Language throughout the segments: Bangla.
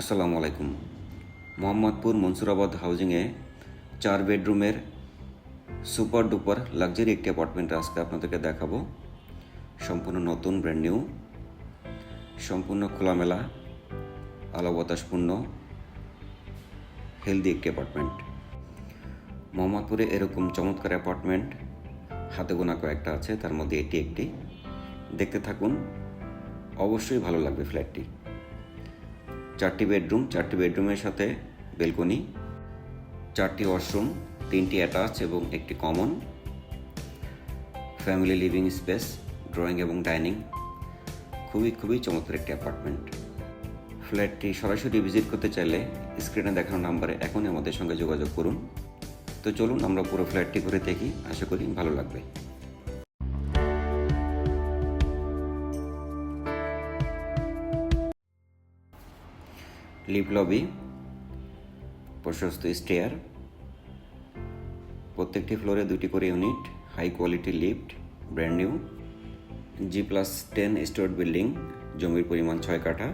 আসসালামু আলাইকুম। মোহাম্মদপুর মনসুরাবাদ হাউজিংয়ে চার বেডরুমের সুপার ডুপার লাক্সারি একটি অ্যাপার্টমেন্ট আজকে আপনাদেরকে দেখাবো। সম্পূর্ণ নতুন ব্র্যান্ড নিউ সম্পূর্ণ খোলামেলা আলো বাতাসপূর্ণ হেলদি একটি অ্যাপার্টমেন্ট। মোহাম্মদপুরে এরকম চমৎকার অ্যাপার্টমেন্ট হাতে গোনা কয়েকটা আছে, তার মধ্যে এটি একটি। দেখতে থাকুন, অবশ্যই ভালো লাগবে ফ্ল্যাটটি। চারটি বেডরুম, চারটি বেডরুমের সাথে বেলকনি, চারটি ওয়াশরুম, তিনটি অ্যাটাচ এবং একটি common, family living space, drawing এবং ডাইনিং। খুবই খুবই চমৎকার একটি অ্যাপার্টমেন্ট। ফ্ল্যাটটি সরাসরি ভিজিট করতে চাইলে স্ক্রিনে দেখানো নাম্বারে এখনই আমাদের সঙ্গে যোগাযোগ করুন। তো চলুন, আমরা পুরো ফ্ল্যাটটি ঘুরে দেখি। আশা করি ভালো লাগবে। লিফট লবি প্রশস্ত স্টেয়ার, প্রত্যেকটি ফ্লোরে দুটি করে unit high quality lift brand new G plus ten store building জমির পরিমাণ ছয় কাঠা,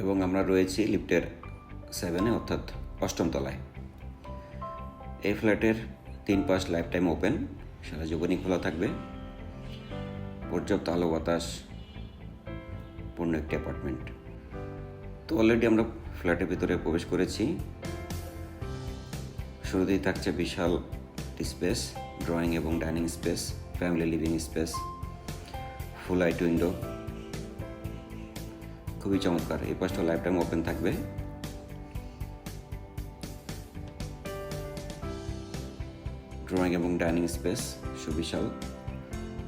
এবং আমরা রয়েছি লিফটের সেভেনে অর্থাৎ অষ্টম তলায়। এই ফ্ল্যাটের তিন পাশ লাইফ টাইম ওপেন সারা জীবনই খোলা থাকবে। পর্যাপ্ত আলো বাতাস, পূর্ণ একটি অ্যাপার্টমেন্ট তো অলরেডি আমরা ফ্ল্যাটের ভিতরে প্রবেশ করেছি। শুরুতেই থাকছে বিশাল স্পেস ড্রয়িং এবং dining space family living space full light window খুবই চমৎকার। এই পাশটা লাইফ টাইম ওপেন থাকবে। ড্রয়িং এবং ডাইনিং স্পেস সুবিশাল,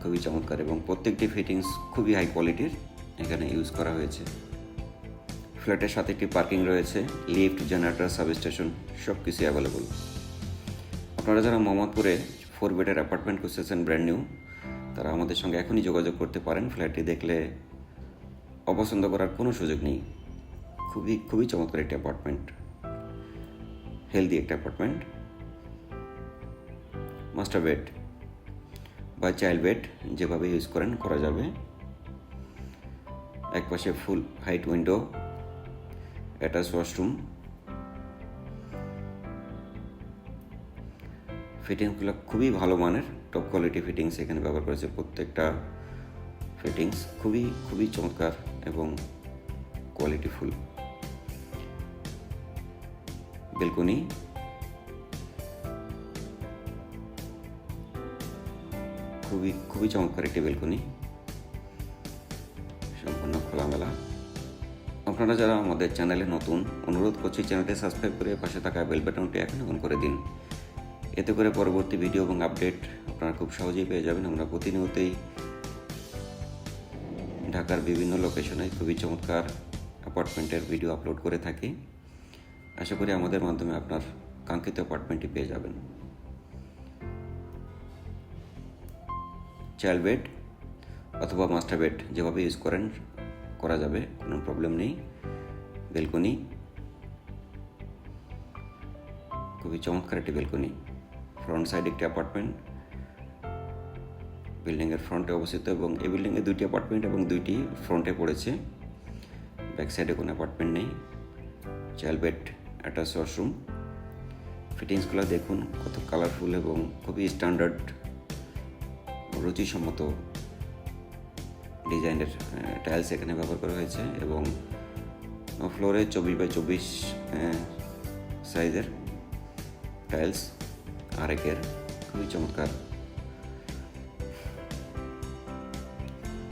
খুবই চমৎকার এবং প্রত্যেকটি ফিটিংস খুবই হাই কোয়ালিটির এখানে ইউজ করা হয়েছে। ফ্ল্যাটের সাথে একটি পার্কিং রয়েছে, লিফট, জেনারেটর সাব স্টেশন সব কিছু অ্যাভেলেবল আপনারা যারা মোহাম্মদপুরে ফোর বেডের অ্যাপার্টমেন্ট খুঁজতেছেন ব্র্যান্ড নিউ তারা আমাদের সঙ্গে এখনই যোগাযোগ করতে পারেন। ফ্ল্যাটটি দেখলে অপছন্দ করার কোনো সুযোগ নেই। খুবই খুবই চমৎকার একটি অ্যাপার্টমেন্ট হেলদি একটা অ্যাপার্টমেন্ট মাস্টার বেড বা চাইল্ড বেড যেভাবে ইউজ করেন, করা যাবে। একপাশে full height window attach washroom. ফিটিংসগুলো খুবই ভালো মানের টপ কোয়ালিটি ফিটিংস এখানে ব্যবহার করেছে প্রত্যেকটা ফিটিংস। খুবই খুবই চমৎকার এবং কোয়ালিটিফুল বেলকনি। খুবই খুবই চমৎকার একটি বেলকনি। সম্পূর্ণ খোলামেলা। আপনারা যারা আমাদের চ্যানেলে নতুন, অনুরোধ করছি চ্যানেলটি সাবস্ক্রাইব করে পাশে থাকা বেল বাটনটি এখন অন করে দিন। এতে করে পরবর্তী ভিডিও এবং আপডেট আপনারা খুব সহজেই পেয়ে যাবেন। আমরা প্রতিনিয়তই ঢাকার বিভিন্ন লোকেশনে খুবই চমৎকার অ্যাপার্টমেন্টের ভিডিও আপলোড করে থাকি। আশা করি আমাদের মাধ্যমে আপনার কাঙ্ক্ষিত অ্যাপার্টমেন্টটি পেয়ে যাবেন। চাইল্ড বেড অথবা মাস্টার বেড যেভাবে ইউজ করেন করা যাবে, কোনো প্রবলেম নেই। বেলকনি। খুবই চমৎকার একটি বেলকনি। ফ্রন্ট সাইড একটি অ্যাপার্টমেন্ট বিল্ডিংয়ের ফ্রন্টে অবস্থিত এবং এই বিল্ডিংয়ে দুইটি অ্যাপার্টমেন্ট এবং দুইটি ফ্রন্টে পড়েছে। ব্যাক সাইডে কোনো অ্যাপার্টমেন্ট নেই। চাইল্ড বেড অ্যাটাচ ওয়াশরুম ফিটিংসগুলো দেখুন, কত কালারফুল এবং খুবই স্ট্যান্ডার্ড রুচিসম্মত। ডিজাইনের টাইলস এখানে ব্যবহার করা হয়েছে এবং ফ্লোরে চব্বিশ বাই চব্বিশ সাইজের টাইলস আরেকের, খুবই চমৎকার।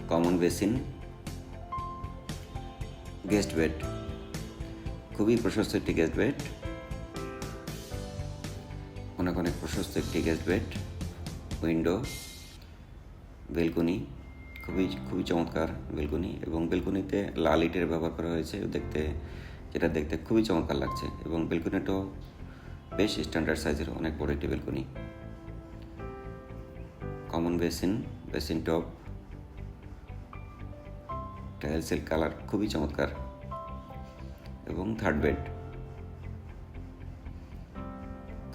কমন বেসিন গেস্ট বেড খুবই প্রশস্ত একটি গেস্ট বেড অনেক অনেক প্রশস্ত একটি গেস্ট বেড উইন্ডো বেলকনি খুবই খুবই চমৎকার বেলকনি এবং বেলকনিতে লাল ইটের ব্যবহার করা হয়েছে দেখতে, যেটা দেখতে খুবই চমৎকার লাগছে এবং বেলকনিটাও বেশ স্ট্যান্ডার্ড সাইজের অনেক বড় একটি balcony. Common basin basin top টাইলসের কালার খুবই চমৎকার এবং থার্ড বেড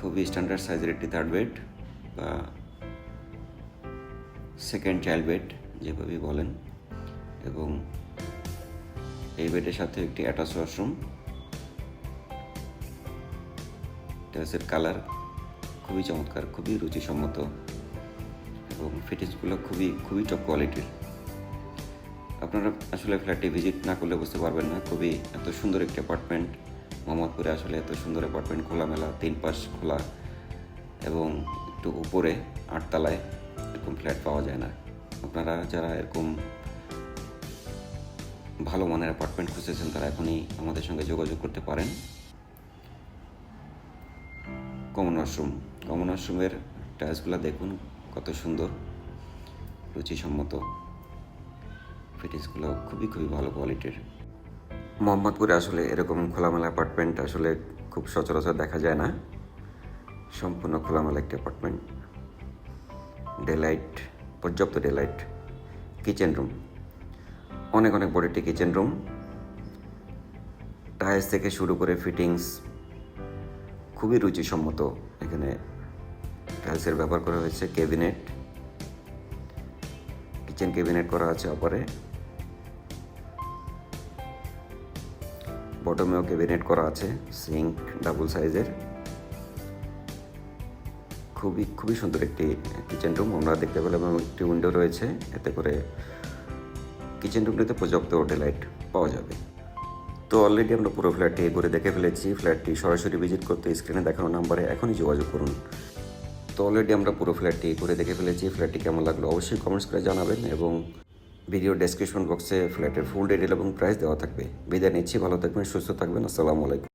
খুবই স্ট্যান্ডার্ড সাইজের একটি থার্ড বেড বা সেকেন্ড চাইল্ড বেড যেভাবে বলেন, এবং এই বেডের সাথে একটি অ্যাটাচ ওয়াশরুম। টাইলসের কালার খুবই চমৎকার, খুবই রুচিসম্মত, এবং ফিটিংসগুলো খুবই খুবই টপ কোয়ালিটির আপনারা আসলে ফ্ল্যাটটি ভিজিট না করলে বুঝতে পারবেন না, খুবই এত সুন্দর একটি অ্যাপার্টমেন্ট। মোহাম্মদপুরে আসলে এত সুন্দর অ্যাপার্টমেন্ট খোলামেলা, তিন পাশ খোলা, এবং একটু উপরে, আটতলায় এরকম ফ্ল্যাট পাওয়া যায় না। আপনারা যারা এরকম ভালো মানের অ্যাপার্টমেন্ট খুঁজেছেন তারা এখনই আমাদের সঙ্গে যোগাযোগ করতে পারেন। কমন ওয়াশরুম কমন ওয়াশরুমের টাইলসগুলো দেখুন, কত সুন্দর, রুচিসম্মত। ফিটিংসগুলো খুবই খুবই ভালো কোয়ালিটির মোহাম্মদপুরে আসলে এরকম খোলামেলা অ্যাপার্টমেন্ট আসলে খুব সচরাচর দেখা যায় না। সম্পূর্ণ খোলামেলা একটি অ্যাপার্টমেন্ট ডেলাইট পর্যাপ্ত ডেলাইট কিচেন রুম অনেক অনেক বড় একটি কিচেন রুম টাইলস থেকে শুরু করে ফিটিংস খুবই রুচিসম্মত এখানে টাইলসের ব্যবহার করা হয়েছে ক্যাবিনেট কিচেন ক্যাবিনেট করা আছে অপরে বটমেও ক্যাবিনেট করা আছে সিঙ্ক ডাবল সাইজের খুবই খুবই সুন্দর একটি কিচেন রুম আমরা দেখতে পেলাম এবং একটি উইন্ডো রয়েছে। এতে করে কিচেন রুমটিতে পর্যাপ্ত লাইট পাওয়া যাবে। তো অলরেডি আমরা পুরো ফ্ল্যাটটি ঘুরে দেখে ফেলেছি। ফ্ল্যাটটি সরাসরি ভিজিট করতে স্ক্রিনে দেখানো নাম্বারে এখনই যোগাযোগ করুন। তো অলরেডি আমরা পুরো ফ্ল্যাটটি ঘুরে দেখে ফেলেছি। ফ্ল্যাটটি কেমন লাগল অবশ্যই কমেন্টস করে জানাবেন এবং ভিডিও ডেসক্রিপশন বক্সে ফ্ল্যাটের ফুল ডিটেল এবং প্রাইস দেওয়া থাকবে। বিদায় নিচ্ছি, ভালো থাকবেন, সুস্থ থাকবেন। আসসালামু আলাইকুম।